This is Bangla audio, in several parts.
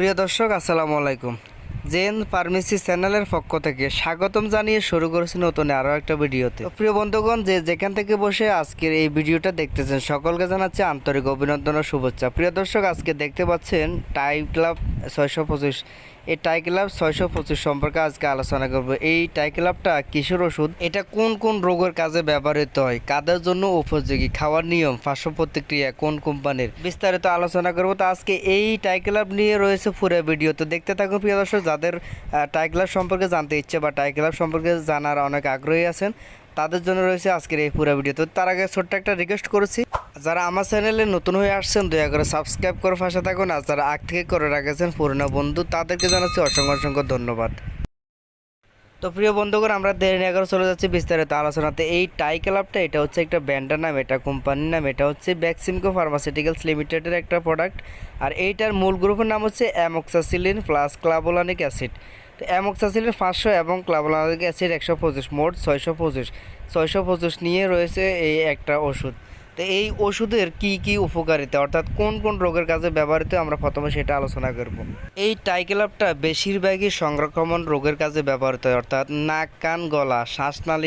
প্রিয় দর্শক, আসসালামু আলাইকুম। জেন ফার্মেসি চ্যানেলের পক্ষ থেকে স্বাগতম জানিয়ে শুরু করেছি নতুন আরও একটা ভিডিওতে। প্রিয় বন্ধুগণ, যে যেখান থেকে বসে আজকের এই ভিডিওটা দেখতেছেন, সকলকে জানাচ্ছে আন্তরিক অভিনন্দন ও শুভেচ্ছা। প্রিয় দর্শক, আজকে দেখতে পাচ্ছেন টাই ক্লাব ছয়শো পঁচিশ এই টাই ক্লাব ছয়শো পঁচিশ সম্পর্কে আজকে আলোচনা করব। এই টাই ক্লাবটা কিশোর ওষুধ? এটা কোন কোন রোগের কাজে ব্যবহৃত হয়? কাদের জন্য উপযোগী? খাওয়ার নিয়ম, পার্শ্ব প্রতিক্রিয়া কোন কোম্পানির? বিস্তারিত আলোচনা করব। তো আজকে এই টাই ক্লাব নিয়ে রয়েছে পুরো ভিডিও। তো দেখতে থাকুন প্রিয় দর্শক, যাদের টাই ক্লাব সম্পর্কে জানতে ইচ্ছে বা টাই ক্লাব সম্পর্কে জানার অনেক আগ্রহী আছেন তাদের জন্য রয়েছে আজকের এই পুরো ভিডিও। তো তার আগে ছোট্ট একটা রিকোয়েস্ট করেছি। যারা আমার চ্যানেলে নতুন হয়ে আসছেন, দয়া করে সাবস্ক্রাইব করে পাশে থাকুন। আর যারা আগ থেকে করে রাখেছেন, পুরনো বন্ধু, তাদেরকে জানাচ্ছি অসংখ্য অসংখ্য ধন্যবাদ। তো প্রিয় বন্ধুগণ, আমরা দেড় এগারো চলে যাচ্ছি বিস্তারিত আলোচনাতে। এই টাই ক্লাবটা এটা হচ্ছে একটা ব্র্যান্ডের নাম, এটা কোম্পানির নাম, এটা হচ্ছে ব্যাক্সিমকো ফার্মাসিউটিক্যালস লিমিটেডের একটা প্রোডাক্ট আর এইটার মূল গ্রুপের নাম হচ্ছে অ্যামক্সাসিলিন প্লাস ক্লাবোলানিক অ্যাসিড তো পাঁচশো এবং ক্লাবলানিক অ্যাসিড একশো পঁচিশ, মোট ছয়শো পঁচিশ। ছয়শো পঁচিশ নিয়ে রয়েছে এই একটা ওষুধ। তো এই ওষুধের কি কি উপকারিতা? অর্থাৎ কোন কোন রোগের কাজে ব্যবহৃত আমরা প্রথমে সেটা আলোচনা করব। এই টাইকেলাপটা বেশিরভাগই সংক্রমণ রোগের কাজে ব্যবহৃত হয়, অর্থাৎ নাক, কান, গলা, শ্বাসনালী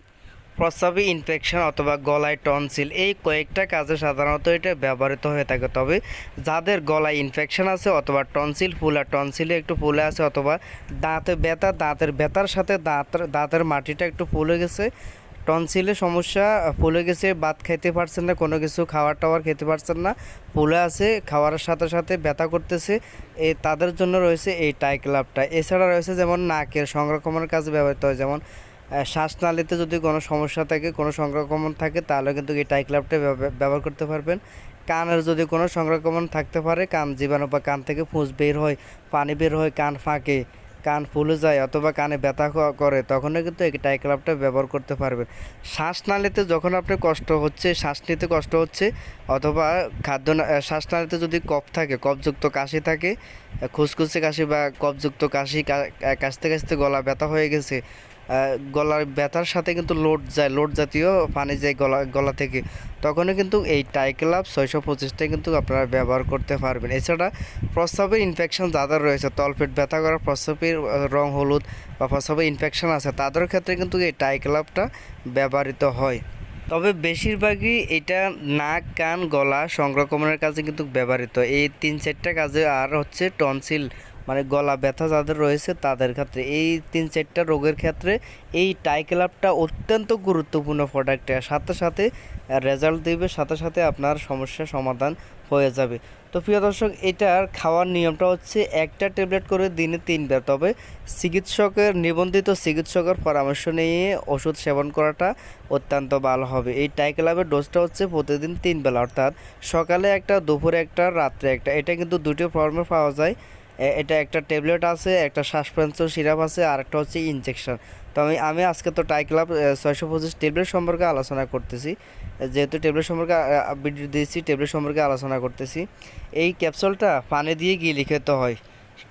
প্রস্রাবে ইনফেকশন অথবা গলায় টনসিল এই কয়েকটা কাজে সাধারণত এটা ব্যবহৃত হয়ে থাকে। তবে যাদের গলায় ইনফেকশন আছে অথবা টনসিল ফুলা টনসিলে একটু ফুলে আছে অথবা দাঁতে ব্যথা, দাঁতের ব্যথার সাথে দাঁত, দাঁতের মাটিটা একটু ফুলে গেছে টনসিলে সমস্যা ফুলে গেছে, ভাত খেতে পারছেন না, কোনো কিছু খাবার টাওয়ার খেতে পারছেন না, ফুলে আছে, খাওয়ার সাথে সাথে ব্যথা করতেছে এই তাদের জন্য রয়েছে এই টাইক্লাবটা। এছাড়া রয়েছে যেমন নাকের সংরক্ষণের কাজে ব্যবহৃত হয়, যেমন শ্বাসনালীতে যদি কোনো সমস্যা থাকে, কোনো সংক্রমণ থাকে, তাহলে কিন্তু এই টাইক্লাবটা ব্যবহার করতে পারবেন। কানের যদি কোনো সংক্রমণ থাকতে পারে, কান জীবাণু বা কান থেকে ফুঁস বের হয়, পানি বের হয়, কান ফাঁকে, কান ফুলে যায় অথবা কানে ব্যথা করে, তখনও কিন্তু এই টাইক্লাবটা ব্যবহার করতে পারবেন। শ্বাসনালীতে যখন আপনি কষ্ট হচ্ছে, শ্বাস নিতে কষ্ট হচ্ছে, অথবা খাদ্য শ্বাসনালীতে যদি কফ থাকে, কফযুক্ত কাশি থাকে খুসখুসে কাশি বা কফযুক্ত কাশি কাশতে কাশতে গলা ব্যথা হয়ে গেছে গলার ব্যথার সাথে কিন্তু লোড যায়, লোড জাতীয় পানি যায় গলা গলা থেকে, তখনও কিন্তু এই টাইক্লাব ছয়শো পঁচিশটা কিন্তু আপনারা ব্যবহার করতে পারবেন। এছাড়া প্রস্রাবের ইনফেকশন যাদের রয়েছে, তলপেট ব্যথা করা, প্রস্রাবের রং হলুদ বা প্রস্রাবের ইনফেকশন আছে, তাদের ক্ষেত্রে কিন্তু এই টাইক্লাবটা ব্যবহৃত হয়। তবে বেশিরভাগই এটা নাক, কান, গলা সংরক্ষণের কাজে কিন্তু ব্যবহৃত। এই তিন চারটা কাজে আর হচ্ছে টনসিল মানে গলা ব্যথা যাদের রয়েছে তাদের ক্ষেত্রে। এই তিন চারটা রোগের ক্ষেত্রে এই টাইক্লাবটা অত্যন্ত গুরুত্বপূর্ণ প্রোডাক্ট সাথে সাথে রেজাল্ট দেবে, সাথে সাথে আপনার সমস্যার সমাধান হয়ে যাবে। তো প্রিয় দর্শক, এটার খাওয়ার নিয়মটা হচ্ছে একটা ট্যাবলেট করে দিনে তিনবার। তবে চিকিৎসকের, নিবন্ধিত চিকিৎসকের পরামর্শ নিয়ে ওষুধ সেবন করাটা অত্যন্ত ভালো হবে। এই টাইক্লাবের ডোজটা হচ্ছে প্রতিদিন তিন বেলা অর্থাৎ সকালে একটা, দুপুরে একটা, রাত্রে একটা। এটা কিন্তু দুটো ফর্মে পাওয়া যায়। এটা একটা ট্যাবলেট আছে, একটা শ্বাসপ্রাঞ্চ সিরাপ আছে, আর একটা হচ্ছে ইনজেকশন তো আমি আমি আজকে তো টাইক্লাব ছয়শো পঁচিশ ট্যাবলেট সম্পর্কে আলোচনা করতেছি। যেহেতু ট্যাবলেট সম্পর্কে ভিডিও দিয়েছি, ট্যাবলেট সম্পর্কে আলোচনা করতেছি। এই ক্যাপসুলটা পানি দিয়ে গিলি খেতে হয়।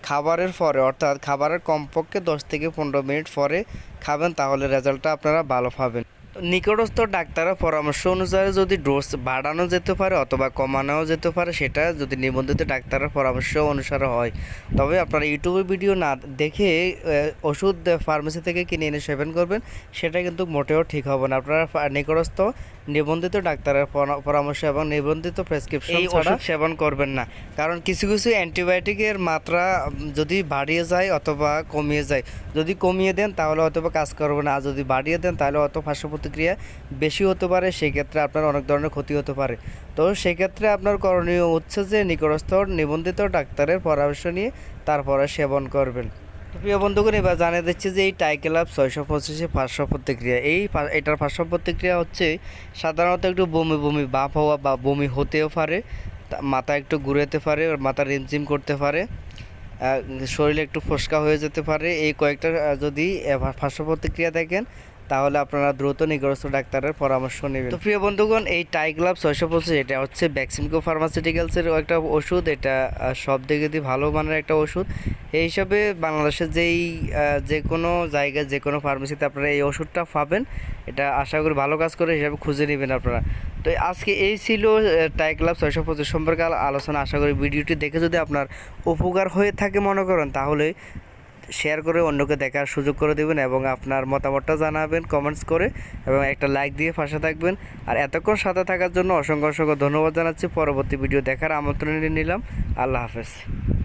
খাবারের পরে, অর্থাৎ খাবারের কমপক্ষে দশ থেকে পনেরো মিনিট পরে খাবেন, তাহলে রেজাল্টটা আপনারা ভালো পাবেন। নিকটস্থ ডাক্তারের পরামর্শ অনুসারে যদি ডোজ বাড়ানো যেতে পারে অথবা কমানো যেতে পারে, সেটা যদি নিবন্ধিত ডাক্তারের পরামর্শ অনুসারে হয়। তবে আপনারা ইউটিউবে ভিডিও না দেখে ওষুধ ফার্মেসি থেকে কিনে এনে সেবন করবেন, সেটা কিন্তু মোটেও ঠিক হবে না। আপনারা নিকটস্থ নিবন্ধিত ডাক্তারের পরামর্শ এবং নিবন্ধিত প্রেসক্রিপশন এই ওষুধ সেবন করবেন না। কারণ কিছু কিছু অ্যান্টিবায়োটিকের মাত্রা যদি বাড়িয়ে যায় অথবা কমিয়ে যায় যদি কমিয়ে দেন তাহলে হয়তো কাজ করবে না। আর যদি বাড়িয়ে দেন তাহলে অত পার্শ্ব প্রতিক্রিয়া বেশি হতে পারে সেক্ষেত্রে আপনার অনেক ধরনের ক্ষতি হতে পারে। তো সেক্ষেত্রে আপনার করণীয় হচ্ছে যে নিকটস্থ নিবন্ধিত ডাক্তারের পরামর্শ নিয়ে তারপরে সেবন করবেন। প্রিয় বন্ধুগণ, এবার জানিয়ে দিচ্ছি যে এই টাইকেলাপ ছয়শো পঁচিশে পার্শ্ব প্রতিক্রিয়া। এই এটার পার্শ্ব প্রতিক্রিয়া হচ্ছে, সাধারণত একটু বমি বমি, বাপ হওয়া বা বমি হতেও পারে মাথা একটু ঘুরেতে পারে মাথা রিমঝিম করতে পারে শরীরে একটু ফোসকা হয়ে যেতে পারে। এই কয়েকটা যদি পার্শ্ব প্রতিক্রিয়া দেখেন, তাহলে আপনারা দ্রুত নিকটস্থ ডাক্তারের পরামর্শ নেবেন। তো প্রিয় বন্ধুগণ, এই টাইগ্লাভ ছয়শো পঁচিশ, এটা হচ্ছে ভ্যাকসিনকো ফার্মাসিউটিক্যালসের একটা ওষুধ, এটা সব দিকে দিয়ে ভালো মানের একটা ওষুধ এই হিসাবে বাংলাদেশের যেই যে কোনো জায়গায় যে কোনো ফার্মেসিতে আপনারা এই ওষুধটা পাবেন, এটা আশা করি ভালো কাজ করে হিসাবে খুঁজে নেবেন আপনারা। তো আজকে এই ছিল টাই ক্লাব ছয়শো পঁচিশ সম্পর্কে আলো- আলোচনা। আশা করি ভিডিওটি দেখে যদি আপনার উপকার হয়ে থাকে মনে করেন, তাহলে শেয়ার করে অন্যকে দেখার সুযোগ করে দেবেন এবং আপনার মতামতটা জানাবেন কমেন্টস করে এবং একটা লাইক দিয়ে পাশে থাকবেন। আর এতক্ষণ সাথে থাকার জন্য অসংখ্য অসংখ্য ধন্যবাদ জানাচ্ছি। পরবর্তী ভিডিও দেখার আমন্ত্রণ নিলাম। আল্লাহ হাফেজ।